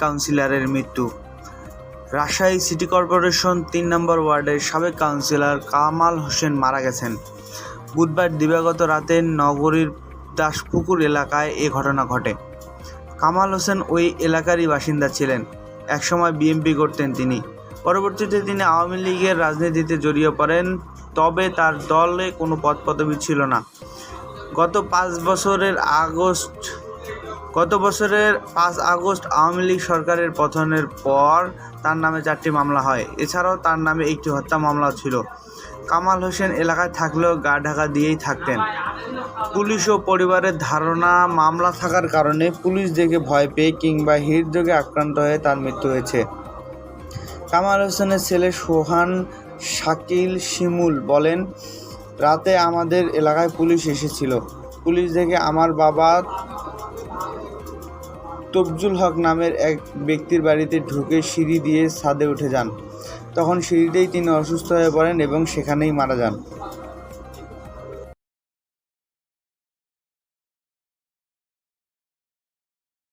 কাউন্সিলরের মৃত্যু। Rajshahi city corporation তিন নম্বর ওয়ার্ডের সাবেক কাউন্সিলর কামাল হোসেন মারা গেছেন। বুধবার দিবাগত রাতে নগরীর দাসপুকুর এলাকায় এ ঘটনা ঘটে। কামাল হোসেন ওই এলাকারই বাসিন্দা ছিলেন। একসময় বিএমপি করতেন তিনি। পরবর্তীতে তিনি আওয়ামী লীগের রাজনীতিতে জড়িয়ে পড়েন, তবে তার দলে কোনো পদ ছিল না। গত পাঁচ বছরের আগস্ট গত বছরের পাঁচ আগস্ট আওয়ামী লীগ সরকারের পতনের পর তার নামে চারটি মামলা হয়। এছাড়াও তার নামে একটি হত্যা মামলা ছিল। কামাল হোসেন এলাকায় থাকলেও গা ঢাকা দিয়েই থাকতেন। পুলিশ ও পরিবারের ধারণা, মামলা থাকার কারণে পুলিশ দেখে ভয় পেয়ে কিংবা হৃদরোগে আক্রান্ত হয়ে তার মৃত্যু হয়েছে। কামাল হোসেনের ছেলে সোহান শাকিল শিমুল বলেন, রাতে আমাদের এলাকায় পুলিশ এসেছিল। পুলিশ দেখে আমার বাবা তফজুল হক নামের এক ব্যক্তির বাড়িতে ঢুকে সিঁড়ি দিয়ে ছাদে উঠে যান। তখন সিঁড়িতেই তিনি অসুস্থ হয়ে পড়েন এবং সেখানেই মারা যান।